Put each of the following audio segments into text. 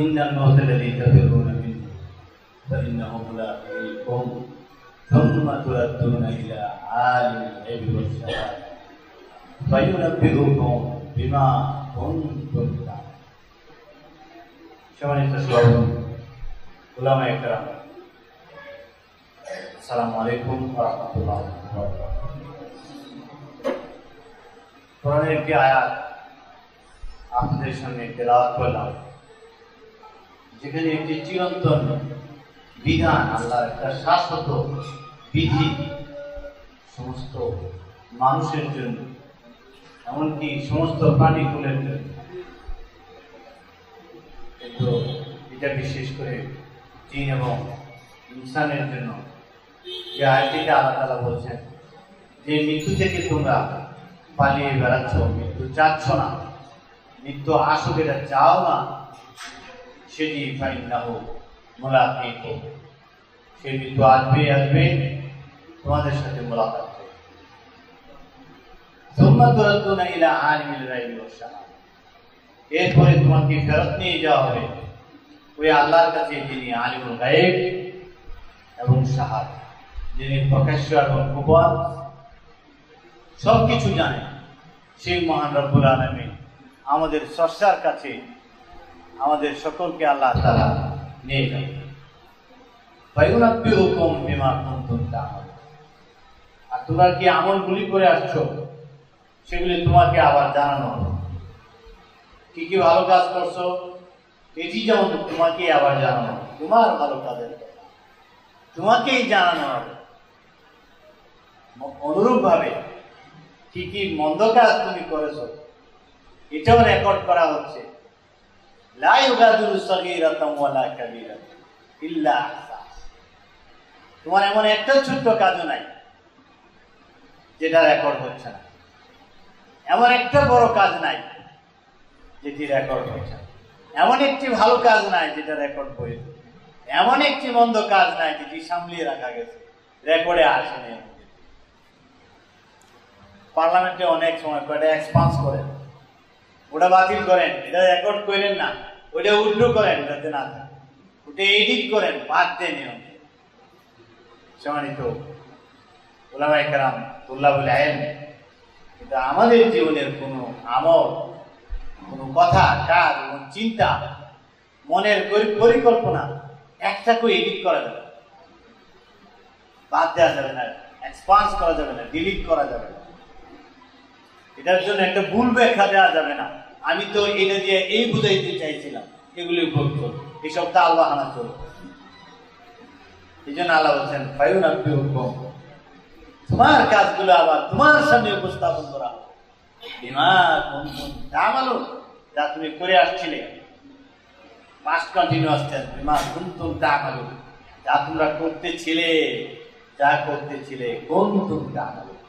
إن الموت الذي تفرون منه فإنه ملاقيكم ثم تردون إلى عالم الغيب والشهادة فينبئكم بما كنتم تعملون সম্মানিত সভাপতি উলামা একরাম আসসালামু আলাইকুম ওয়া রাহমাতুল্লাহি ওয়া বারাকাতুহু কোরআনের একটি আয়াত আপনাদের সামনে তেলাওয়াত করলাম যেখানে একটি চিরন্তন বিধান, আল্লাহর একটা শাশ্বত বিধি সমস্ত মানুষের জন্য, এমনকি সমস্ত প্রাণীকুলের জন্য। কিন্তু এটা বিশেষ করে চীন এবং ইনসানের জন্য। যে আয়টিতে আল্লাহ তালা বলছেন, যে মৃত্যু থেকে তোমরা পালিয়ে বেড়াচ্ছ, মৃত্যু চাচ্ছ না, মৃত্যু আসুক, এটা চাও না সেটি ফাইন না হোক মোলাকাত হোক সেই আসবে আসবে, তোমাদের সাথে মোলাকাত হবে। তোমরা তোরা ইলা আলিমিল শাহাদা। এরপরে তোমাকে ফেরত নিয়ে যাওয়া হবে ওই আল্লাহর কাছে যিনি আলিমুল গায়েব এবং সাহাদ যিনি প্রকাশ্য এবং গোপন সব কিছু জানেন সেই মহান রব্বুল আলমী আমাদের সর্ষার কাছে আমাদের সকলকে আল্লাহ তারা নিয়ে যাবে ফায়ুনাব্বিউকুম বিমা কুনতুম তা'মালুন আর তোমরা কি আমলগুলি করে আসছো? সেগুলি তোমাকে আবার জানানো হবে কি কি ভালো কাজ করছ? এটি যেমন তোমাকে আবার জানানো তোমার ভালো কাজের তোমাকেই জানানো হবে অনুরূপ ভাবে কি কি মন্দ কাজ তুমি করেছ? এটাও রেকর্ড করা হচ্ছে। ইউগাদিরু সাগীরাতাম ওয়ালা কাবীরাতাম ইল্লা আহসাহা তোমার এমন একটা ছোট্ট কাজও নাই, যেটা রেকর্ড হচ্ছে না। এমন একটা বড় কাজ নাই, যেটি রেকর্ড হয়েছে এমন একটি ভালো কাজ নাই, যেটা রেকর্ড হয়েছে এমন একটি মন্দ কাজ নাই, যেটি সামলিয়ে রাখা গেছে। রেকর্ডে আসেনি পার্লামেন্টে অনেক সময় কয়টা এক্সপান্স করেন, ওটা বাতিল করেন, এটা রেকর্ড করেন না। ওটা উল্টো করেন যাতে না থাকে। ওটা এডিট করেন, বাদ দেন নিয়ম সম্মানিত ওলামাই তুল্লাহ বলে আয়েন কিন্তু আমাদের জীবনের কোনো আমল, কোনো কথা, কাজ এবং চিন্তা মনের পরি- পরিকল্পনা একটাকেও এডিট করা যাবে বাদ দেওয়া যাবে না এক্সপান্স করা যাবে না ডিলিট করা যাবে না। এটার জন্য একটা ভুল ব্যাখ্যা দেওয়া যাবে না। আমি তো এটা দিয়ে এই বুঝাইতে চাইছিলাম এগুলি চল এসব তা আল্লাহ হানা চল এই জন্য আল্লাহ বলছেন আব্বি তোমার কাজগুলো আবার তোমার সামনে উপস্থাপন করা হবে। বিমা কুনতুম যা তুমি করে আসছিলে। পাস্ট কন্টিনিউয়াস টেন্স বিমা কুনতুম তা'মালুন, যা তোমরা করতেছিলে, যা করতেছিলে, কুনতুম তা'মালুন।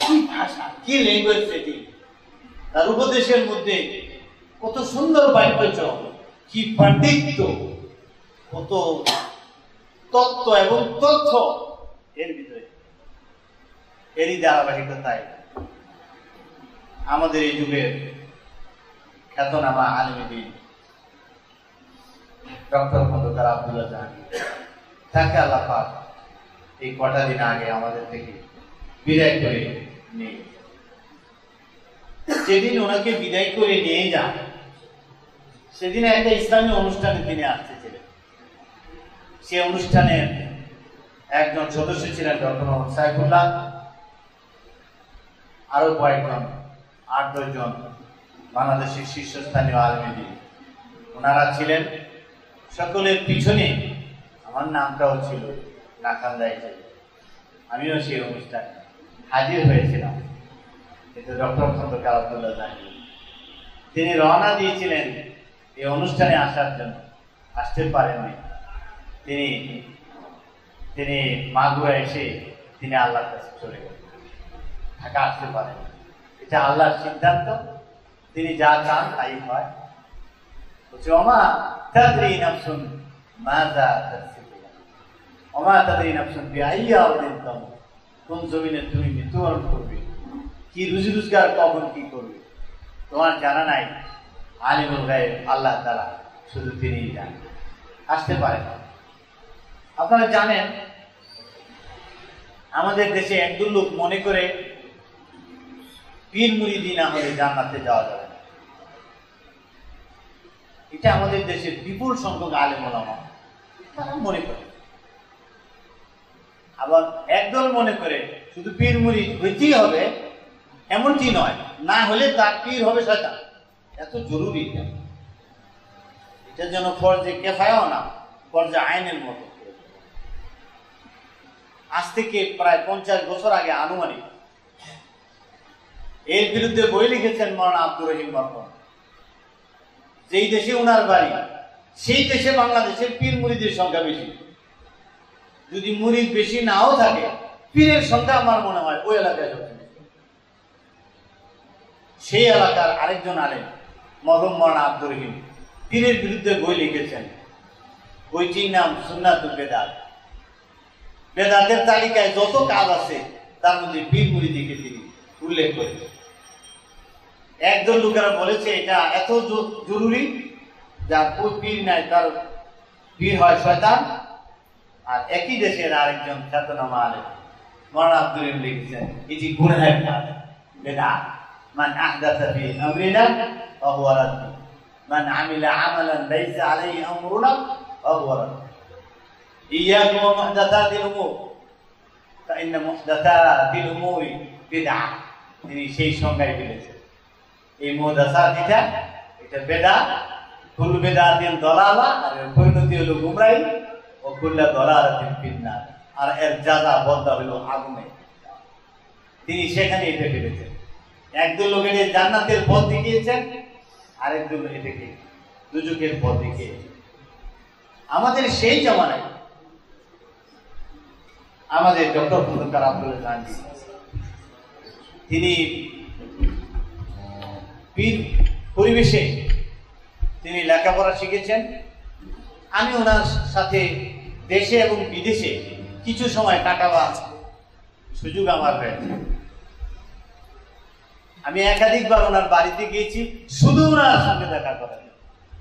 কি ভাষা, কি ল্যাঙ্গুয়েজ সেটি? তার উপদেশের মধ্যে কত সুন্দর বাক্য কি পাণ্ডিত্য, কত তত্ত্ব এবং তথ্য এর ভিতরে এরই ধারাবাহিকতায় আমাদের এই যুগের খ্যাতনামা আলমীদিন ডক্টর খন্দকার আব্দুল্লাহ জাহাঙ্গীর তাকে আল্লাহ এই কটা দিন আগে আমাদের থেকে বিদায় করে নিয়ে। যেদিন ওনাকে বিদায় করে নিয়ে যান, সেদিন একটা ইসলামী অনুষ্ঠানে তিনি আসতেছিলেন সে অনুষ্ঠানের একজন সদস্য ছিলেন ডক্টর মোহাম্মদ সাইফুল্লাহ আরও কয়েকজন, আট দশজন বাংলাদেশের শীর্ষস্থানীয় আলমেদি ওনারা ছিলেন সকলের পিছনে, আমার নামটাও ছিল নাকান্দাই ছিল আমিও সেই অনুষ্ঠানে হাজির হয়েছিলাম। কিন্তু ডক্টর খন্দকার আব্দুল্লাহ জাহাঙ্গীর তিনি রওনা দিয়েছিলেন এই অনুষ্ঠানে আসার জন্য। আসতে পারেননি। তিনি তিনি মাগুরা এসে তিনি আল্লাহর কাছে চলে গেলেন। ঢাকা আসতে পারেন এটা আল্লাহর সিদ্ধান্ত। তিনি যা চান তাই হয়। অমা তাদরি মাযা তাকসিবু অমা তাদরি নাফসুন বিআইয়া কোন জমিনে তুমি মৃত্যুবরণ করবে? কি রুজি রোজগার, কখন কি করবে? তোমার জানা নাই? আলিমুল গায়েব, আল্লাহ তাআলা শুধু তিনিই জানেন। আসতে পারে না। আপনারা জানেন, আমাদের দেশে একদল লোক মনে করে, পীর মুরিদি না হলে জান্নাতে যাওয়া যাবে এটা আমাদের দেশের বিপুল সংখ্যক আলেম তারা মনে করে। আবার একদল মনে করে, শুধু পীর মুরিদ হইতেই হবে এমনটি নয়। না হলে তার পীর হবে শয়তান। এত জরুরি। এটা জন্য ফরজে কেফায়ও না, ফরজে আইনের মতো। আজ থেকে প্রায় পঞ্চাশ বছর আগে আনুমানিক। এর বিরুদ্ধে বই লিখেছেন মৌলানা আব্দুর রহিম বর্মন। যেই দেশে ওনার বাড়ি, সেই দেশে বাংলাদেশের পীর মুরিদের সংখ্যা বেশি। যদি মুরিদ বেশি নাও থাকে, পীরের সংখ্যা আমার মনে হয় ওই এলাকায়। সেই এলাকার আরেকজন আলেম, মরহুম মৌলানা আব্দুর রহিম। পীরের বিরুদ্ধে বই লিখেছেন। বইটির নাম সুন্নাতুল বেদাত। বেদাতের তালিকায় যত কাজ আছে, তার মধ্যে পীর মুরিদিকে তিনি উল্লেখ করেছেন। একজন লোকেরা বলেছে, এটা এত জরুরি যার পুর নাই, তার পীর হয় শয়তান। আর একই দেশের আরেকজন খ্যাতনামা আলেম, মৌলানা আব্দুল রহিম লিখেছেন, এটি গুনহের কাজ বেদা মান আহদাথা ফি আমরিনা ফাহুয়া রাদ্দ মান আমিলা আমালান লাইসা আলাইহি আমরুনা ফাহুয়া রাদ্দ ইয়াকুম ওয়া মুহদাথাতিল উমুর فإن محدثات الأمور بدعة তিনি সেই সংজ্ঞায় ফেলেছেন এই মুহদাসাত এটা এটা বেদা কুল বেদাতিন দলালা আর এর পরিণতি হলো গুমরাই ও কুল্লা দলালাতিন ফিন্নার আর এর জাযা বদলা হলো আগুনে তিনি সেখানে এটা ফেলেছেন একদল লোক জান্নাতের পথ দেখিয়েছেন আরেকদল এটাকে দুজকের পথ দেখিয়েছেন আমাদের সেই জমানায় আমাদের ডক্টর খন্দকার আব্দুল গান্ধী তিনি পীর পরিবেশে তিনি লেখাপড়া শিখেছেন। আমি ওনার সাথে দেশে এবং বিদেশে কিছু সময় কাটাবার সুযোগ আমার হয়েছে। আমি একাধিকবার ওনার বাড়িতে গিয়েছি, শুধু ওনার সঙ্গে দেখা করার।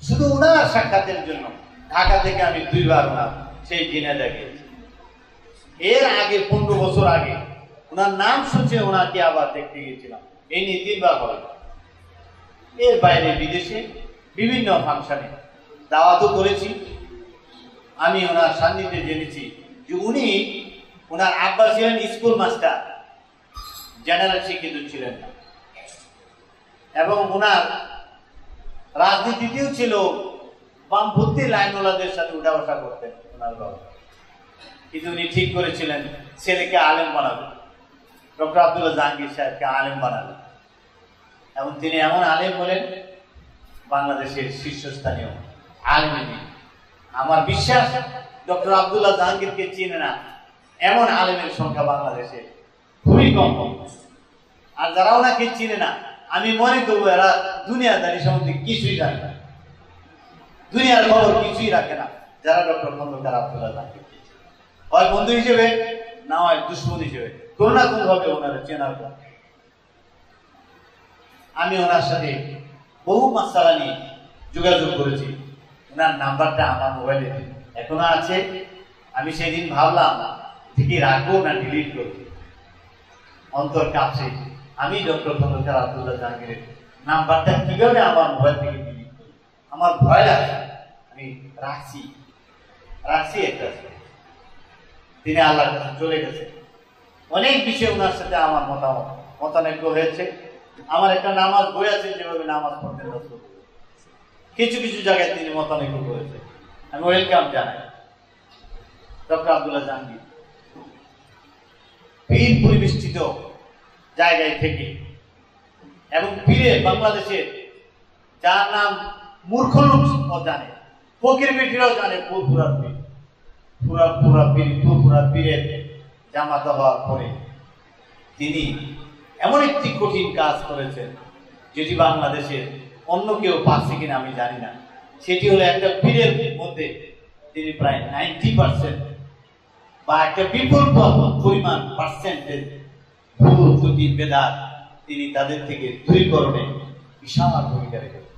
শুধু ওনার সাক্ষাতের জন্য। ঢাকা থেকে আমি দুইবার ওনার সেই দিনে দেখেছি এর আগে, পনেরো বছর আগে, ওনার নাম শুনছে, ওনাকে আবার দেখতে গিয়েছিলাম। এই নিয়ে তিনবার হবে এর বাইরে বিদেশে বিভিন্ন ফাংশনে দাওয়াতও করেছি। আমি ওনার সান্নিধ্যে জেনেছি যে উনি ওনার আব্বা ছিলেন স্কুল মাস্টার, জেনারেল শিক্ষিত ছিলেন না। এবং ওনার রাজনীতিতেও ছিল বামপন্থী লাইনওয়ালাদের সাথে উঠা বসা করতেন ওনার বাবা। কিন্তু উনি ঠিক করেছিলেন, ছেলেকে আলেম বানাবেন ডক্টর আবদুল্লাহ জাহাঙ্গীর সাহেবকে আলেম বানাবেন এবং তিনি এমন আলেম হলেন বাংলাদেশের শীর্ষস্থানীয় আলেম আমার বিশ্বাস, ডক্টর আব্দুল্লাহ জাহাঙ্গীরকে চিনে না, এমন আলেমের সংখ্যা বাংলাদেশে খুবই কম। আর যারা ওনাকে চিনে না আমি মনে করব এরা দুনিয়াদারি সম্বন্ধে কিছুই জানে না। দুনিয়ার খবর কিছুই রাখে না। যারা ডক্টর খন্দকার আব্দুল্লাহ জাহাঙ্গীর হয় বন্ধু হিসেবে, না হয় দুশ্মন হিসেবে। কোনো না কোনো ভাবে ওনারা চেনার আমি ওনার সাথে বহু মাসালা নিয়ে যোগাযোগ করেছি। ওনার নাম্বারটা আমার মোবাইলে এখনও আছে। আমি সেদিন ভাবলাম, ঠিকই রাখব না ডিলিট করব? অন্তর কাঁপছে। আমি ডক্টর খন্দকার আব্দুল্লাহ জাহাঙ্গীরের নাম্বারটা কীভাবে আমার মোবাইল থেকে ডিলিট আমার ভয় লাগছে আমি রাখছি। রাখছি একটা। তিনি আল্লাহর কাছে চলে গেছে। অনেক বিষয়ে ওনার সাথে আমার মতামত মতানৈক্য হয়েছে। আমার একটা নামাজ বই আছে, যেভাবে নামাজ পড়তে রাসূল। কিছু কিছু জায়গায় তিনি মতানৈক্য করেছে। আমি ওয়েলকাম জানাই। ডক্টর আব্দুল্লাহ জাহাঙ্গীর। পীর পরিবেষ্টিত জায়গায় থেকে। এবং পীরে বাংলাদেশে, যার নাম মূর্খ লোক জানে, ফকির বেটিরাও জানে পুরা পীর। পুরা পুরা পীর পুরা পীরের জামাতা পরে তিনি এমন একটি কঠিন কাজ করেছেন, যেটি বাংলাদেশে অন্য কেউ পাচ্ছে কিনা আমি জানি না। সেটি হলো একটা পীরের মধ্যে তিনি প্রায় নাইনটি পার্সেন্ট বা একটা বিপুল পরিমাণ পার্সেন্টেজ তিনি তাদের থেকে দূরীকরণে বিশাল ভূমিকা রেখেছেন।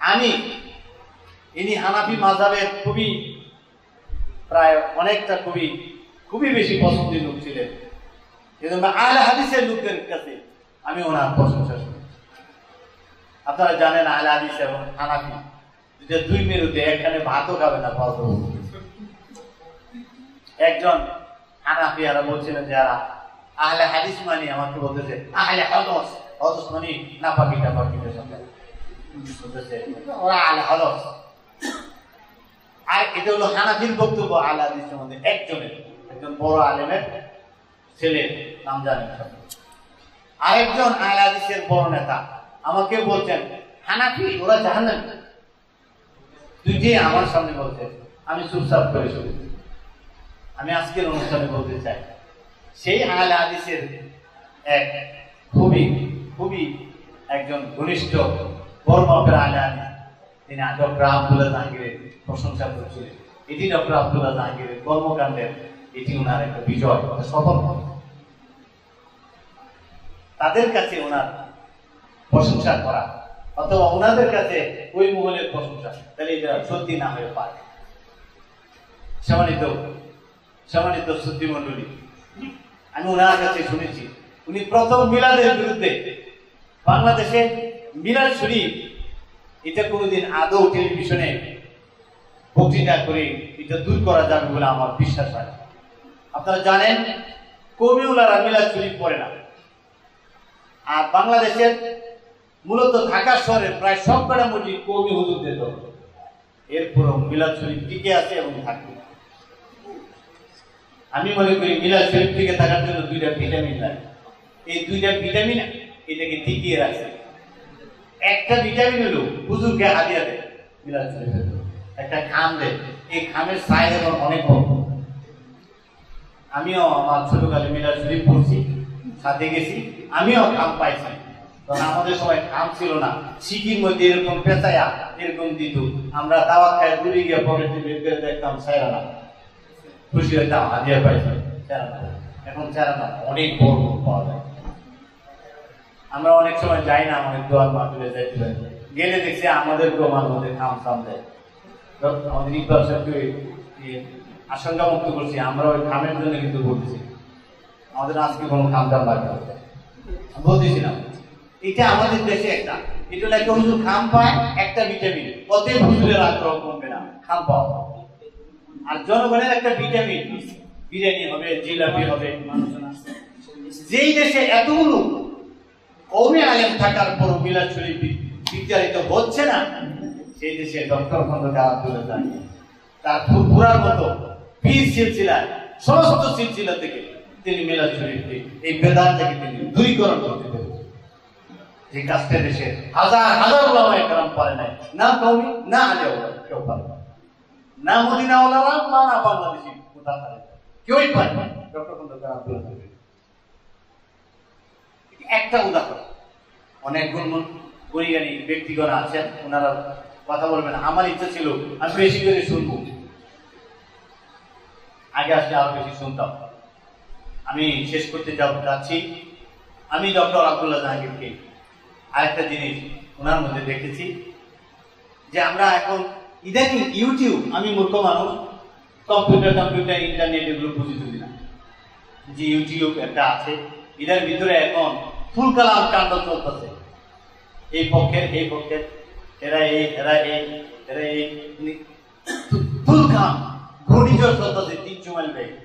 আমি, ইনি হানাফি মাঝাবের খুবই প্রায় অনেকটা খুবই খুবই বেশি পছন্দের লোক ছিলেন। এজন্য আহলে হাদিসের লোকদের কাছে আমি ওনার প্রশংসা শুনি আপনারা জানেন আহলে হাদিস এবং হানাফি যে দুই মেরুতে একখানে ভাতও খাবে না ভাত একজন হানাফি আর বলছিলেন যারা আহলে হাদিস মানে আমাকে বলতেছে আহলে হদস হদস মানে নাপাকি টাপাকি সঙ্গে বলতেছে, ওরা আহলে হদস আর এটা হলো হানাফির বক্তব্য, আহলে হাদিসের মধ্যে একজনের, একজন বড় আলেমের ছেলে, নাম জানেন। আরেকজন আহলে হাদিসের বড় নেতা। আমাকে বলছেন, হানাফি, ওরা জাহান্নামী। তুই যে আমার সামনে বলছে আমি চুপচাপ করে শুনেছি আমি আজকের অনুষ্ঠানে বলতে চাই। সেই আহলে হাদিসের এক খুবই খুবই একজন ঘনিষ্ঠ বর্মাপের আহলে হাদিস তিনি ডক্টর আব্দুল্লাহ জাহাঙ্গীরের প্রশংসা করছিলেন। এটি ডক্টর আব্দুল্লাহ জাহাঙ্গীরের কর্মকাণ্ডের, এটি ওনার একটা বিজয় সফল তাদের কাছে ওনার প্রশংসা করা, অথবা ওনাদের কাছে ওই মহলের প্রশংসা, তাহলে এটা সত্যি না হয়ে পারে। সম্মানিত সম্মানিত শ্রুতি মন্ডলী আমি ওনার কাছে শুনেছি। উনি প্রথম মিলাদের বিরুদ্ধে বাংলাদেশে মিলাদ শরীফ, এটা কোনোদিন আদৌ টেলিভিশনে বক্তৃতা করে এটা দূর করা যাবে বলে আমার বিশ্বাস হয় আপনারা জানেন, কবিউলারা মিলাদ শরীফ পড়ে না। আর বাংলাদেশের মূলত ঢাকা শহরের প্রায় সবকটা মসজিদ কবি হুজুরদের দল এরপরও মিলাদ শরীফ টিকে আছে এবং থাকবে। আমি মনে করি মিলাদ শরীফ টিকে থাকার জন্য দুইটা ভিটামিন লাগে। এই দুইটা ভিটামিন এটাকে টিকিয়ে রাখছে। একটা ভিটামিন হলো হুজুরকে হাদিয়া দেয় মিলাদ শরীফের একটা খাম দেয়। এই খামের সাইজ এখন অনেক বড়। আমিও আমার ছোটকালে মিলাদ শরীফ পড়ছি সাথে গেছি, আমিও খাম পাইছি। তখন আমাদের সময় খাম ছিল না। সিকির মধ্যে এরকম পেঁচায়া এরকম দিত। আমরা দাওয়াত খায় দূরে গিয়ে পকেটে বের করে দেখতাম সাইরা না। এখন চারা অনেক বড় পাওয়া যায় আমরা অনেক সময় যাই না দোয়ার মাহফিলে গেলে দেখছি আমাদের খাম সাম দেয় আমাদের ইকবাল সাহেবকে আশঙ্কা মুক্ত করছি আমরা ওই খামের জন্য কিন্তু বলতেছি আমাদের আজকে কোনো খাম দাম লাগবে না। এটা আমাদের দেশে একটা এটা একটা হুজুর খাম পায় একটা ভিটামিন অতএব হুজুরের আগ্রহ কমবে না খাম পাওয়া আর জনগণের একটা ভিটামিন বিরিয়ানি হবে, জিলাপি হবে যেই দেশে এতগুলো কৌমে আলেম থাকার পর মিলাদ শরীফ বি- হচ্ছে না, সেই দেশে ডক্টর খন্দকার জাহাঙ্গীর তার ফুরফুরার মতো পীর সিলসিলা, সমস্ত সিলসিলা থেকে তিনি মিলাদ শরীফকে এই বেদার থেকে তিনি দূরীকরণ করতে পেরেছেন। যে কাজটা দেশে হাজার হাজার ওলামা একরাম পারে নাই। না কৌমি না আলে ওলা কেউ পারে না। না মদিনা ওলারা না না বাংলাদেশি কোথা পারে কেউই পারে না। ডক্টর খন্দকার জাহাঙ্গীর একটা উদাহরণ। অনেক গুণ গরিগানি ব্যক্তিগণ আছেন ওনারা কথা বলবেন। আমার ইচ্ছা ছিল আমি বেশি করে শুনব। আগে আসলে আরও বেশি শুনতাম। আমি শেষ করতে যাব যাচ্ছি। আমি ডক্টর আব্দুল্লাহ জাহাঙ্গীরকে আরেকটা জিনিস ওনার মধ্যে দেখেছি যে আমরা এখন ইদানিং ইউটিউব, আমি মূর্খ মানুষ, কম্পিউটার কম্পিউটার, ইন্টারনেট এগুলো বুঝি না যে ইউটিউব একটা আছে, এটার ভিতরে এখন ফুল কালাম কাণ্ড চলতেছে এই পক্ষের এই পক্ষের, এরা এই এরা এই এরা এই ফুল কালাম ঘূর্ণিঝড় চলতেছে তিনশো মাইল বেগে।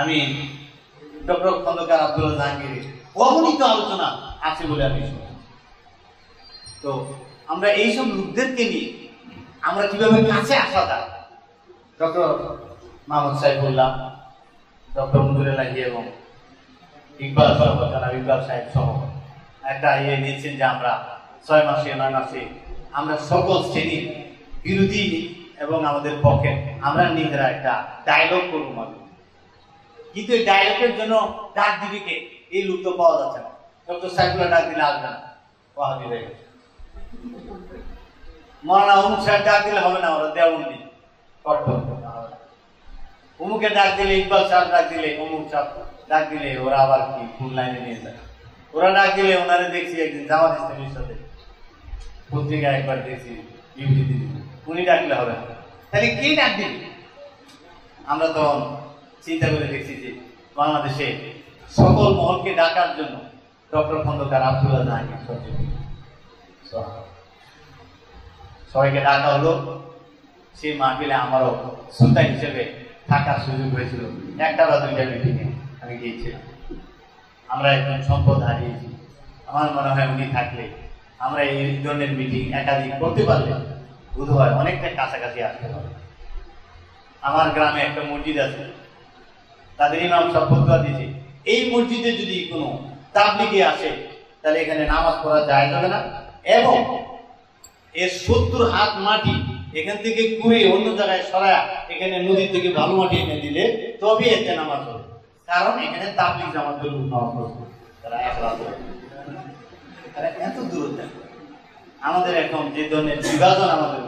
আমি ডক্টর খন্দকার আব্দুল্লাহ জাহাঙ্গীর অগণিত আলোচনা আছে বলে আমি শুনি। তো আমরা এইসব লোকদেরকে নিয়ে আমরা কীভাবে কাছে আসা যায়? ডক্টর মাহমুদ সাহেবুল্লাহ ডক্টর এলাহি এবং ইকবাল জানাব ইকবাল সাহেব সহ একটা ইয়ে নিয়েছেন যে আমরা ছয় মাসে, নয় মাসে আমরা সকল শ্রেণির বিরোধী এবং আমাদের পক্ষে আমরা নিজেরা একটা ডায়লগ করব মানে কিন্তু এই ডায়লগের জন্য ডাক দিবিকে এই লোক তো পাওয়া যাচ্ছে না। ডক্টর সাহেবুল্লাহ ডাক দিলে আসবে না। হয়ে গেছে। মরানা অমুক ডাক দিলে হবে না ওরা অমুকে ডাক দিলে, ইকবাল ডাক দিলে অমুক ডাক দিলে, ওরা আবার কি ফুল লাইনে নিয়ে ওরা ডাক দিলে, ওনারে দেখছি একদিন পত্রিকা একবার দেখছি। উনি ডাকলে হবে তাহলে কে ডাক আমরা তো চিন্তা করে দেখছি যে বাংলাদেশে সকল মহলকে ডাকার জন্য ডক্টর খন্দকার আব্দুল্লাহ জাহাঙ্গীর সবাইকে ডাকা হলো সেই মাহফিলে আমারও শ্রোতা হিসেবে থাকার সুযোগ হয়েছিল একটা বা দুইটা মিটিংয়ে আমি গিয়েছিলাম আমরা একজন সম্পদ হারিয়েছি আমার মনে হয় উনি থাকলে আমরা এই ধরনের মিটিং একাধিক করতে পারলে বোধ হয় অনেকটা কাছাকাছি আসতে পারে আমার গ্রামে একটা মসজিদ আছে তাদের ইমাম সব ফতুয়া দিয়েছে এই মসজিদে যদি কোনো তাবলিগে আসে তাহলে এখানে নামাজ পড়া যায় যাবে না এবং এর সত্তর হাত মাটি এখান থেকে কুড়ে অন্য জায়গায় সরায় এখানে নদীর থেকে ভালো মাটি এনে দিলে তবে এতে নামাজ হবে। কারণ এখানে তাবলিগ জামাত লোক নামাজ তারা এক রাত পড়ে। তারা এত দূরত্ব আমাদের এখন যে ধরনের বিভাজন আমাদের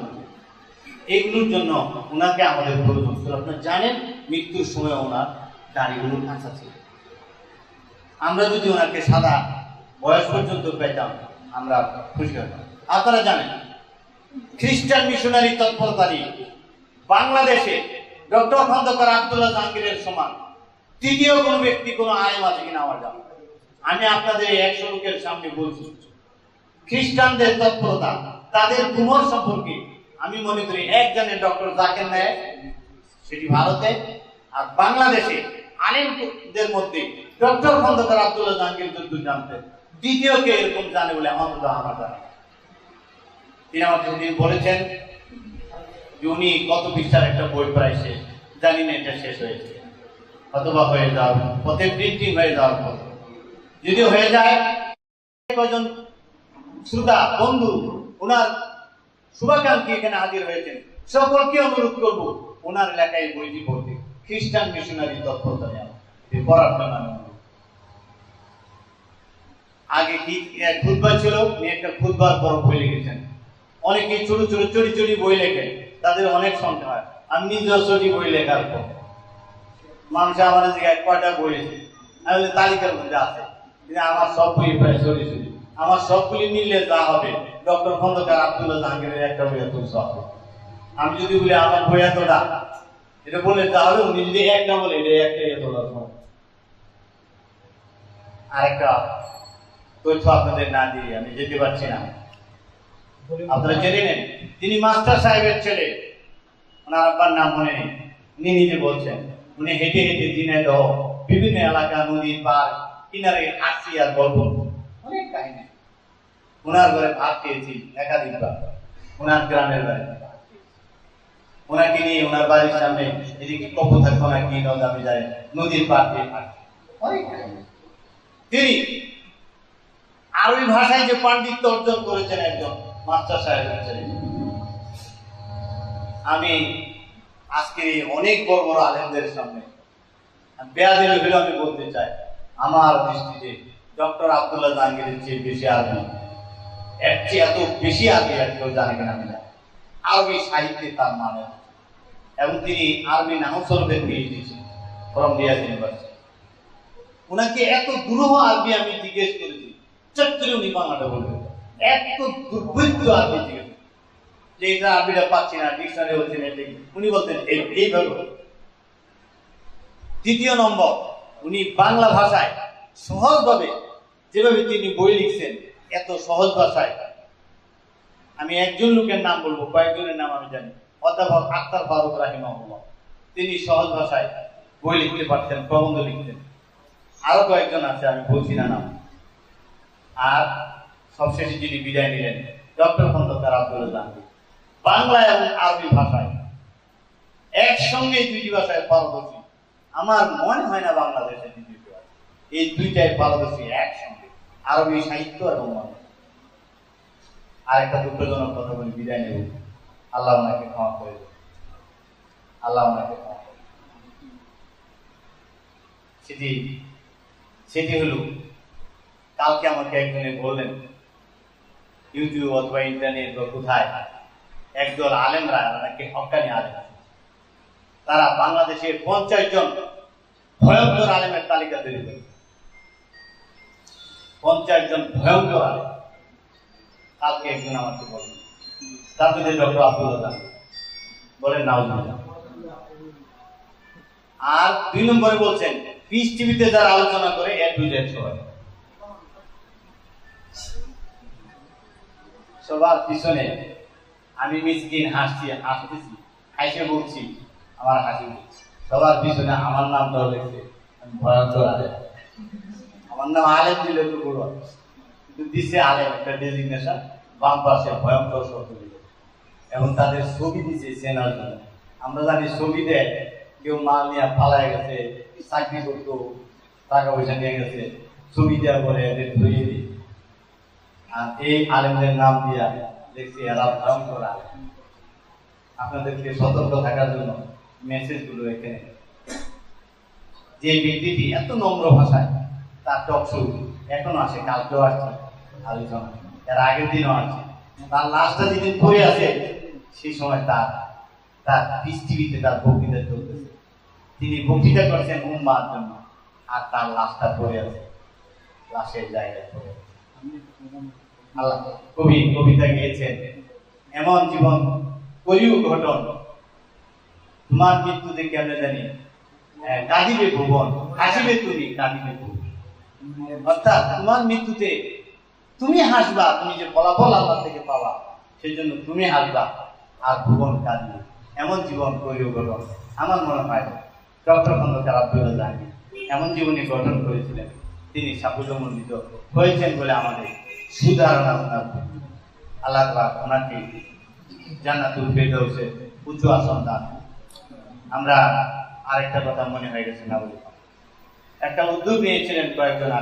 এগুলোর জন্য ওনাকে আমাদের প্রয়োজন ছিল। আপনারা জানেন, মৃত্যুর সময় ওনার দাড়িগুলো কাঁচা ছিল। আমরা যদি ওনাকে সাদা বয়স পর্যন্ত পেতাম আমরা খুশি হতাম আপনারা জানেন, খ্রিস্টান মিশনারি তৎপরতা নিয়ে বাংলাদেশে ডক্টর খন্দকার আব্দুল্লাহ জাহাঙ্গীরের সমান তৃতীয় কোন ব্যক্তি কোন আয়ম আছে কিনা আমার জানা আমি আপনাদের একশো লোকের সামনে বলছি, খ্রিস্টানদের তৎপরতা, তাদের গুমর সম্পর্কে আমি মনে করি একজনের ডক্টর জাকের নেয় সেটি ভারতে, আর বাংলাদেশে আলিমদের মধ্যে ডক্টর খন্দকার আব্দুল্লাহ জাহাঙ্গীর জানতেন। দ্বিতীয় কে এরকম জানে বলে অন্তত আমার জানা। তিনি আমাকে বলেছেন উনি কত একটা বই জানি না এটা শেষ হয়েছে। অথবা হয়ে যাওয়ার পথে প্রিন্টিং হয়ে যাওয়ার যদি হয়ে যায় কজন শ্রোতা, বন্ধু, ওনার শুভাকাঙ্ক্ষী এখানে হাজির হয়েছেন। সকলকে অনুরোধ করব, ওনার লেখায় বইটি পড়তে। খ্রিস্টান মিশনারি নেওয়া। পড়ার জন্য। আগে কি এক খুতবা ছিল? উনি একটা খুতবার পর বই লিখেছেন। অনেকে ছোট ছোট চড়ি চড়ি বই লেখে, তাদের অনেক সংখ্যা হয়। আমি নিজেও চড়ি বই লেখার পর। মানুষ আমার জায়গায় কয়টা বই আমি তালিকার মধ্যে আছে। আমার সব বই প্রায় চড়ি চড়ি। আমার সবগুলি মিললে যা হবে, ডক্টর খন্দকার আব্দুল্লাহ জাহাঙ্গীরের একটা বই এত হবে আমি যদি বলি, আমার বই এতটা? এটা বলে তাহলে উনি যদি একটা বলে এটা একটা এতটা আরেকটা তথ্য আপনাদের না দিয়ে আমি যেতে পারছি না। আপনারা জেনে নেন, তিনি মাস্টার সাহেবের ছেলে। ওনার আব্বার নাম মনে নেই, উনি নিজে বলছেন। উনি হেঁটে হেঁটে ঝিনাইদহ বিভিন্ন এলাকা, নদী পার কিনারে হাসি আর গল্প। অনেক কাহিনী। ওনার ঘরে ভাত খেয়েছি একাধিকবার ওনার গ্রামের বাড়ি। ওনাকে নিয়ে ওনার বাড়ির সামনে এদিকে কপ থাকতো না কি নদ, আমি যাই, নদীর পার অনেক কাহিনী। তিনি আরবি ভাষায় যে পাণ্ডিত্য অর্জন করেছেন একজন মাস্টার সাহেবের ছেলে আমি আজকে অনেক বড় বড় আলেমদের সামনে বেয়াদের হলে আমি বলতে চাই, আমার দৃষ্টিতে ডক্টর আব্দুল্লাহ জাহাঙ্গীরের চেয়ে বেশি আরবি। এর চেয়ে এত বেশি আরবি আর কেউ জানে কিনা আমি জানি। আরবি সাহিত্যে তার মানে এবং তিনি আরবি নাহসরফের পিএইচডি ফ্রম রিয়াজ ইউনিভার্সিটি ওনাকে এত দুরূহ আরবি আমি জিজ্ঞেস করেছি। চট্টরে বাংলাটা বলবেন। এত দুর্বৃত্ত আরবি করেছি। যে এটা আরবিটা পাচ্ছি না, ডিকশনারি হচ্ছে না উনি বলতেন এইভাবে। দ্বিতীয় নম্বর, উনি বাংলা ভাষায় সহজভাবে যেভাবে তিনি বই লিখছেন, এত সহজ ভাষায়। আমি একজন লোকের নাম বলব, কয়েকজনের নাম আমি জানি। অধ্যাপক আক্তার ফারুক রাহিমাহুল্লাহ। তিনি সহজ ভাষায় বই লিখতে পারতেন, প্রবন্ধ লিখতেন। আরও কয়েকজন আছে, আমি বলছি না নাম। আর সবশেষে যিনি বিদায় নিলেন, ডক্টর খন্দকার আব্দুল জাহাঙ্গীর। বাংলা এবং আরবি ভাষায়, একসঙ্গে দুইটি ভাষায় পারদর্শী। আমার মনে হয় না বাংলাদেশে দ্বিতীয়। এই দুইটাই পারদর্শী একসঙ্গে, আরবি সাহিত্য এবং আর একটা দুঃখজনক কথা বলি, বিদায় নেব। আল্লাহ ওনাকে ক্ষমা করে। আল্লাহ ওনাকে ক্ষমা করে সেটি সেটি হলো কালকে আমাকে একজনে বললেন, ইউটিউব অথবা ইন্টারনেট বা কোথায়, একদল আলেমরা নাকি হকানি আলেম তারা বাংলাদেশের পঞ্চাশ জন ভয়ঙ্কর আলেমের তালিকা তৈরি করে পঞ্চাশ জন ভয়ঙ্কর আলেম। কালকে একজন আমাকে বলেন তার মধ্যে ডক্টর আব্দুল্লাহ বলেন, নাউজুবিল্লাহ। আর দুই নম্বরে বলছেন, পিস টিভিতে যারা আলোচনা করে এ টু জেড সবাই। সবার পিছনে আমি মিসকিন হাসছি, হাসতেছি, হাসে বলছি, আমার হাসি সবার পিছনে আমার ভয়ঙ্কর আলেম। আমার নাম আলেম কিন্তু দিছে আলেম, একটা ডেজিগনেশন বাম পাশে ভয়ঙ্কর শব্দ দিল। এবং তাদের ছবি দিছে চেনার জন্য। আমরা জানি ছবি দেয় কেউ মাল নিয়ে পালায় গেছে, চাকরি করতো, টাকা পয়সা নিয়ে গেছে, ছবি দেওয়ার পরে এদের ধরিয়ে দিই আর এই আলেমদের নাম দিয়া দেখছি এরা ভয়ঙ্কর আলেম আপনাদেরকে সতর্ক থাকার জন্য মেসেজগুলো এখানে। যে ব্যক্তিটি এত নম্র ভাষায় তার টক শো এখনও আসে, কালকেও আসছে আলোচনা। এর আগের দিনও আসছে। তার লাস্টটা যেদিন পড়ে আছে? সেই সময় তার তার পিস টিভিতে তার বক্তৃতা চলতেছে। তিনি বক্তৃতা করছেন উম্মার জন্য। আর তার লাশটা পড়ে আছে। লাশের জায়গায় পড়ে আছে। কবি কবিতা গিয়েছেন। এমন জীবন করিও ঘটন। তোমার মৃত্যুতে কেমনে জানি কাঁদিবে ভুবন, হাসিবে তুমি, কাঁদিবে অর্থাৎ তোমার মৃত্যুতে তুমি হাসবা, তুমি যে ফলাফল আল্লাহ থেকে পাবা সেই জন্য তুমি হাসবা, আর ভুবন কাঁদবে। এমন জীবন করিও গঠন আমার মনে হয়, ডক্টর খন্দকার জাহাঙ্গীর এমন জীবনী গঠন করেছিলেন। তিনি সাফল্যমণ্ডিত হয়েছেন বলে আমাদের সুধারণা ওনার আল্লাহ ওনাকে জান্নাতুল আসন দান। আমরা আরেকটা কথা মনে হয়ে গেছে না একটা উদ্যোগ নিয়েছিলেন কয়েকজন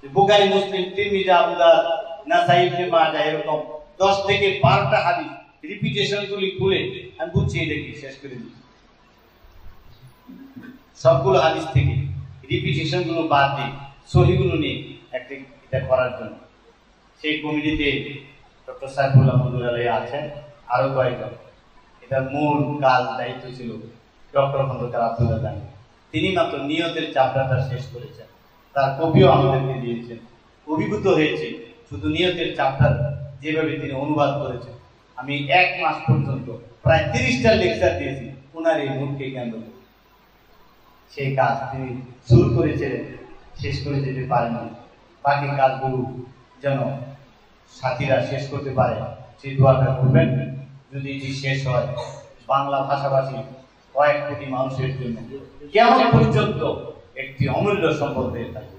যে বুখারী, মুসলিম, তিরমিজি, আবু দাউদ, নাসাই মাজাহ এরকম 10 থেকে 12টা হাদিস রিপিটেশন গুলি খুলে আমি বুঝিয়ে দেখি, শেষ করে দিই। সবগুলো হাদিস থেকে রিপিটেশনগুলো বাদ দিয়ে সহিগুলো নিয়ে একটা এটা করার জন্য। সেই কমিটিতে ডক্টর সাইফুল্লাহ মজুর আলী আছেন আরও কয়েকজন। এটার মূল কাজ, দায়িত্ব ছিল ডক্টর খন্দকার আব্দুল্লাহ তিনি মাত্র নিয়তের চাপড়াটা শেষ করেছেন। তার কপিও আমাদেরকে দিয়েছেন। অভিভূত হয়েছে, শুধু নিয়তের চাপটার যেভাবে তিনি অনুবাদ করেছেন। আমি এক মাস পর্যন্ত প্রায় তিরিশটা লেকচার দিয়েছি ওনার এই মুখকে কেন্দ্র করে। সেই কাজ তিনি শুরু করেছিলেন শেষ করে যেতে পারেননি। বাকি কাজগুলো যেন সাথীরা শেষ করতে পারে। সেই দোয়াটা করবেন, যদি এটি শেষ হয়, বাংলা ভাষাভাষী কয়েক কোটি মানুষের জন্য। কেমন পর্যন্ত একটি অমূল্য সম্পদ হয়ে থাকে।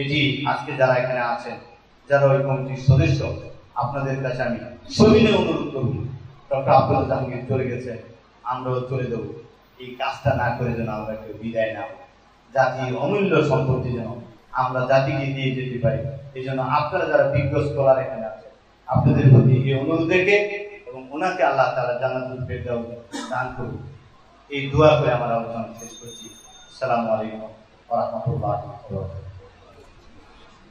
এটি আজকে যারা এখানে আছেন, যারা ওই কমিটির সদস্য, আপনাদের কাছে আমি সবিনে অনুরোধ করব। ডক্টর আব্দুল জাহাঙ্গীর চলে গেছে আমরাও চলে দেবো এই কাজটা না করে যেন আমরা কেউ বিদায় না। জাতির অমূল্য সম্পত্তি যেন আমরা জাতিকে দিয়ে যেতে পারি। এই জন্য আপনারা যারা বিজ্ঞ স্কলার এখানে আছেন, আপনাদের প্রতি এই অনুরোধ রেখে এবং ওনাকে আল্লাহ তারা জান্নাতুল ফেরদাউস দান করুন। এই দোয়া করে আমার আলোচনা শেষ করছি। আসসালামু আলাইকুম রাহমাতুল্লাহি